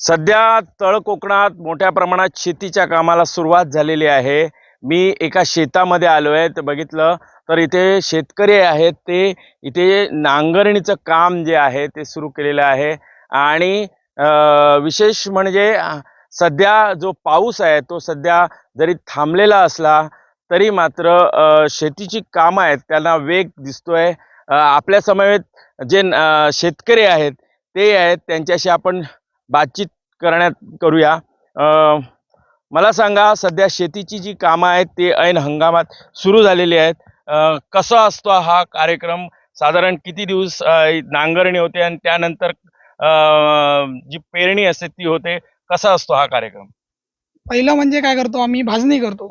सध्या तळ कोकणात मोठ्या प्रमाणात शेतीच्या कामाला सुरुवात झालेली आहे. मी एका शेतामध्ये आलो आहे तर बघितलं तर इथे शेतकरी आहेत ते इथे नांगरणीचं काम जे आहे ते सुरू केलेलं आहे. आणि विशेष म्हणजे सध्या जो पाऊस आहे तो सध्या जरी थांबलेला असला तरी मात्र शेतीची कामं आहेत त्यांना वेग दिसतोय. अं, आपल्या समवेत जे शेतकरी आहेत ते आहेत त्यांच्याशी आपण बातचीत करण्यात करूया. मला सांगा सध्या शेतीची जी कामं आहेत ते ऐन हंगामात सुरू झालेली आहेत. कसा असतो हा कार्यक्रम? साधारण किती दिवस नांगरणी होते आणि त्यानंतर अं, जी पेरणी असते ती होते. कसा असतो हा कार्यक्रम? पहिलं म्हणजे काय करतो आम्ही भाजणी करतो.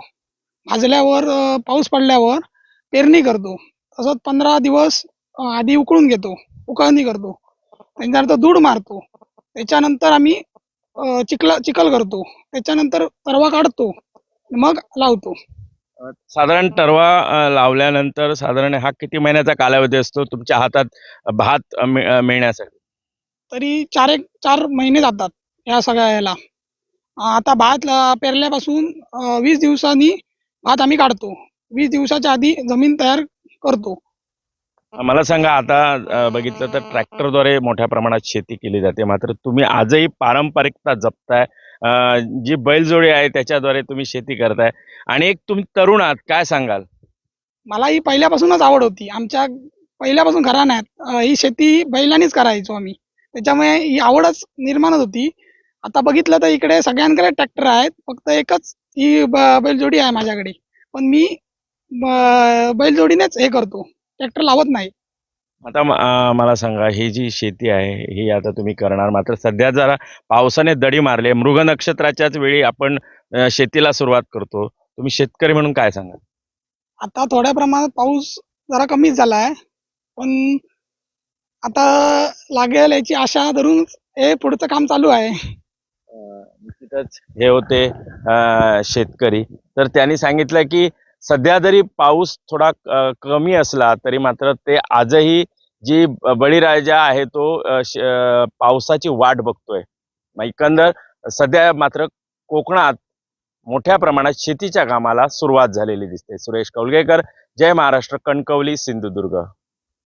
भाजल्यावर पाऊस पडल्यावर पेरणी करतो. तसंच पंधरा दिवस आधी उकळून घेतो उकळणी करतो. त्याच्यानंतर दूध मारतो. त्याच्यानंतर आम्ही चिखल चिखल करतो. त्याच्यानंतर तरवा काढतो. मग लावतो. साधारण तरवा लावल्यानंतर साधारण हा किती महिन्याचा कालावधी असतो तुमच्या हातात भात मिळण्यासाठी? तरी चार एक चार महिने जातात या सगळ्या याला अं, आता भात पेरल्यापासून वीस दिवसांनी भात आम्ही काढतो. वीस दिवसाच्या आधी जमीन तयार करतो. मला सांगा आता बघितलं तर ट्रॅक्टरद्वारे मोठ्या प्रमाणात शेती केली जाते. मात्र तुम्ही आजही पारंपरिकता जपताय. जी बैलजोडी आहे त्याच्याद्वारे तुम्ही शेती करताय. आणि एक तुम्ही तरुण आहात काय सांगाल? मला ही पहिल्यापासूनच आवड होती. आमच्या पहिल्यापासून घराण्यात ही शेती बैलांनीच करायचो आम्ही. त्याच्यामुळे ही आवडच निर्माण होती. आता बघितलं तर इकडे सगळ्यांकडे ट्रॅक्टर आहेत. फक्त एकच ही बैलजोडी आहे माझ्याकडे. पण मी बैलजोडीनेच हे करतो. ट्रॅक्टर लावत नाही. आता म- मला सांगा ही जी शेती आहे ही आता तुम्ही करणार मात्र सध्या जरा पावसाने दडी मारली आहे. मृग नक्षत्राच्याच वेळी आपण अं, शेतीला सुरुवात करतो. तुम्ही शेतकरी म्हणून काय सांगाल? आता थोड्या प्रमाणात पाऊस जरा कमीच झाला आहे पण आता लागेल याची आशा धरून हे पुढचं काम चालू आहे. निश्चितच हे होते अं, शेतकरी. तर त्यांनी सांगितलं की सध्या जरी पाऊस थोडा कमी असला तरी मात्र ते आजही जी बळीराजा आहे तो पावसाची वाट बघतोय. मग एकंदर सध्या मात्र कोकणात मोठ्या प्रमाणात शेतीच्या कामाला सुरुवात झालेली दिसते. सुरेश कौलगेकर जय महाराष्ट्र कणकवली सिंधुदुर्ग.